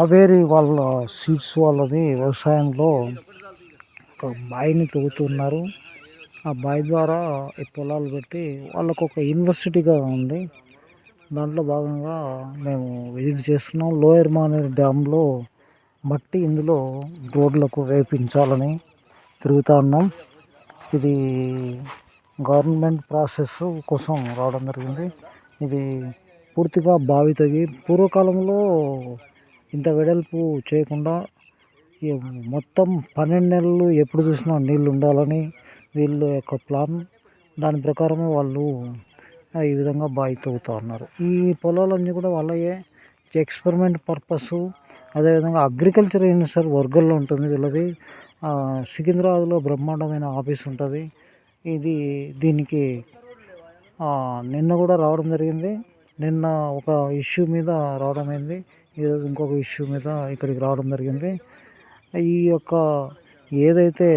కావేరి వాళ్ళ సీడ్స్ వాళ్ళది వ్యవసాయంలో ఒక బాయిని తవ్వుతున్నారు. ఆ బాయి ద్వారా ఈ పొలాలు పెట్టి వాళ్ళకు ఒక యూనివర్సిటీగా ఉంది. దాంట్లో భాగంగా మేము విజిట్ చేస్తున్నాం. లోయర్ మానేర్ డ్యాంలో మట్టి ఇందులో రోడ్లకు వేపించాలని తిరుగుతూ ఉన్నాం. ఇది గవర్నమెంట్ ప్రాసెస్ కోసం రావడం జరిగింది. ఇది పూర్తిగా బావి తగి పూర్వకాలంలో ఇంత వెడల్పు చేయకుండా మొత్తం పన్నెండు నెలలు ఎప్పుడు చూసినా నీళ్ళు ఉండాలని వీళ్ళ యొక్క ప్లాన్. దాని ప్రకారమే వాళ్ళు ఈ విధంగా బావి తవ్వుతూ ఉన్నారు. ఈ పొలాలన్నీ కూడా వాళ్ళయే ఎక్స్పెరిమెంట్ పర్పస్. అదేవిధంగా అగ్రికల్చర్ సార్ వర్గంలో ఉంటుంది వీళ్ళది. సికింద్రాబాద్లో బ్రహ్మాండమైన ఆఫీస్ ఉంటుంది. ఇది దీనికి నిన్న కూడా రావడం జరిగింది. నిన్న ఒక ఇష్యూ మీద రావడం అయింది. ఈరోజు ఇంకొక ఇష్యూ మీద ఇక్కడికి రావడం జరిగింది. ఈ యొక్క ఏదైతే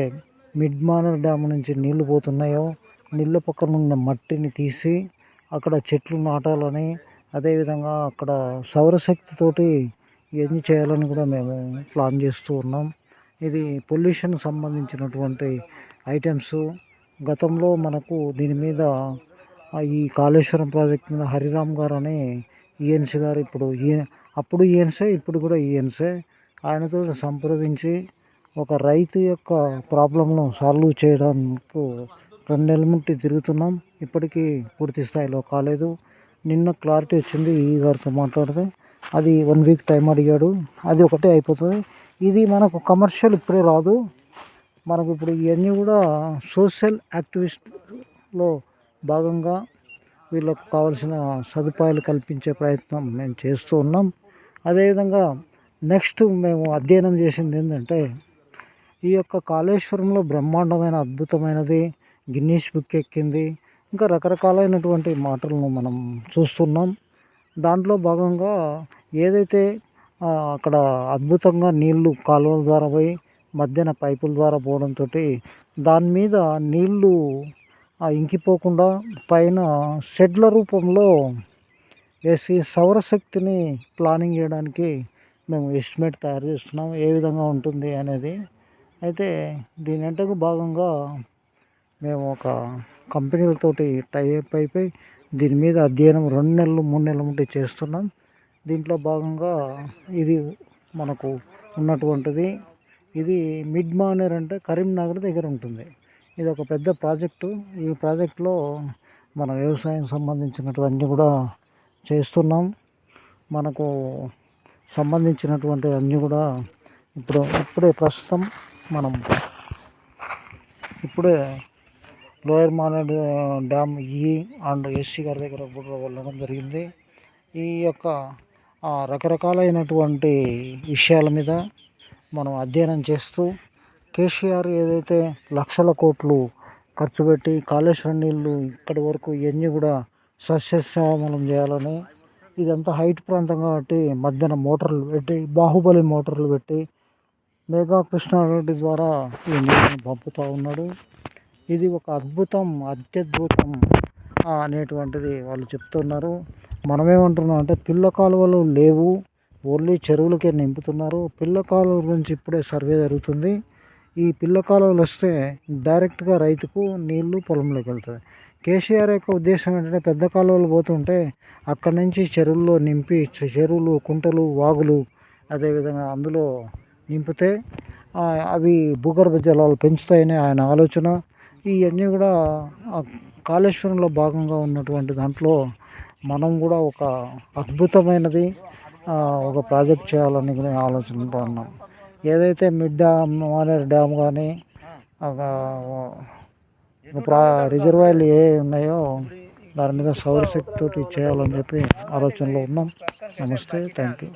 మిడ్ మానర్ డ్యామ్ నుంచి నీళ్ళు పోతున్నాయో నీళ్ళ పక్కన ఉన్న మట్టిని తీసి అక్కడ చెట్లు నాటాలని అదేవిధంగా అక్కడ సౌరశక్తితోటి ఏం చేయాలని కూడా మేము ప్లాన్ చేస్తూ ఉన్నాం. ఇది పొల్యూషన్ సంబంధించినటువంటి ఐటమ్స్. గతంలో మనకు దీని మీద ఈ కాళేశ్వరం ప్రాజెక్ట్ మీద హరిరామ్ గారు అని ఈఎన్సీ గారు ఇప్పుడు ఈ అప్పుడు ఈఎన్సే ఇప్పుడు కూడా ఈఎన్సే ఆయనతో సంప్రదించి ఒక రైతు యొక్క ప్రాబ్లంను సాల్వ్ చేయడానికి రెండు నెలల తిరుగుతున్నాం. ఇప్పటికీ పూర్తి స్థాయిలో కాలేదు. నిన్న క్లారిటీ వచ్చింది ఈ గారితో మాట్లాడితే. అది వన్ వీక్ టైం అడిగాడు. అది ఒకటే అయిపోతుంది. ఇది మనకు కమర్షియల్ ఇప్పుడే రాదు. మనకు ఇప్పుడు ఇవన్నీ కూడా సోషల్ యాక్టివిస్ట్లో భాగంగా వీళ్ళకు కావాల్సిన సదుపాయాలు కల్పించే ప్రయత్నం మేము చేస్తూ ఉన్నాం. అదేవిధంగా నెక్స్ట్ మేము అధ్యయనం చేసింది ఏంటంటే ఈ యొక్క కాళేశ్వరంలో బ్రహ్మాండమైన అద్భుతమైనది గిన్నీస్ బుక్ ఎక్కింది. ఇంకా రకరకాలైనటువంటి మాటలను మనం చూస్తున్నాం. దాంట్లో భాగంగా ఏదైతే అక్కడ అద్భుతంగా నీళ్ళు కాలువల ద్వారా పోయి మధ్యన పైపుల ద్వారా పోవడంతో దాని మీద నీళ్ళు ఇంకిపోకుండా పైన షెడ్ల రూపంలో వేసి సౌరశక్తిని ప్లానింగ్ చేయడానికి మేము ఎస్టిమేట్ తయారు చేస్తున్నాం. ఏ విధంగా ఉంటుంది అనేది. అయితే దీని వెంటకు భాగంగా మేము ఒక కంపెనీలతోటి టైప్ అయిపోయి దీని మీద అధ్యయనం రెండు నెలలు మూడు నెలల ఉంటే చేస్తున్నాం. దీంట్లో భాగంగా ఇది మనకు ఉన్నటువంటిది. ఇది మిడ్ మానేర్ అంటే కరీంనగర్ దగ్గర ఉంటుంది. ఇది ఒక పెద్ద ప్రాజెక్టు. ఈ ప్రాజెక్టులో మన వ్యవసాయం సంబంధించినటువన్నీ కూడా చేస్తున్నాం. మనకు సంబంధించినటువంటి అన్నీ కూడా ఇప్పుడు ఇప్పుడే ప్రస్తుతం మనం ఇప్పుడే lower Manair dam EE and SE గారి దగ్గర కూడా వెళ్ళడం జరిగింది. ఈ యొక్క రకరకాలైనటువంటి విషయాల మీద మనం అధ్యయనం చేస్తూ కేసీఆర్ ఏదైతే లక్షల కోట్లు ఖర్చు పెట్టి కాళేశ్వరం నీళ్ళు ఇక్కడి వరకు ఇవన్నీ కూడా సస్యశ్యామలం చేయాలని. ఇదంతా హైట్ ప్రాంతం కాబట్టి మధ్యన మోటార్లు పెట్టి బాహుబలి మోటార్లు పెట్టి మేఘా కృష్ణారెడ్డి ద్వారా ఈ నీటిని పంపుతూ ఉన్నాడు. ఇది ఒక అద్భుతం అత్యద్భుతం అనేటువంటిది వాళ్ళు చెప్తున్నారు. మనమేమంటున్నాం అంటే పిల్ల కాలువలు లేవు ఓన్లీ చెరువులకే నింపుతున్నారు. పిల్ల కాలువల గురించి ఇప్పుడే సర్వే జరుగుతుంది. ఈ పిల్ల కాలువలు వస్తే డైరెక్ట్గా రైతుకు నీళ్ళు పొలంలోకి వెళ్తుంది కేసీఆర్ యొక్క ఉద్దేశం ఏంటంటే పెద్ద కాలువలు పోతుంటే అక్కడి నుంచి చెరువుల్లో నింపి చెరువులు కుంటలు వాగులు అదేవిధంగా అందులో నింపితే అవి భూగర్భ జలాలు పెంచుతాయని ఆయన ఆలోచన. ఇవన్నీ కూడా కాళేశ్వరంలో భాగంగా ఉన్నటువంటి దాంట్లో మనం కూడా ఒక అద్భుతమైనది ఒక ప్రాజెక్ట్ చేయాలని ఆలోచనతో ఉన్నాం. ఏదైతే మిడ్ డ్యామ్ మానేర్ డ్యామ్ కానీ ప్రా రిజర్వాయర్లు ఏ ఉన్నాయో దాని మీద సౌరశక్తితోటి చేయాలని చెప్పి ఆలోచనలో ఉన్నాం. నమస్తే థ్యాంక్ యూ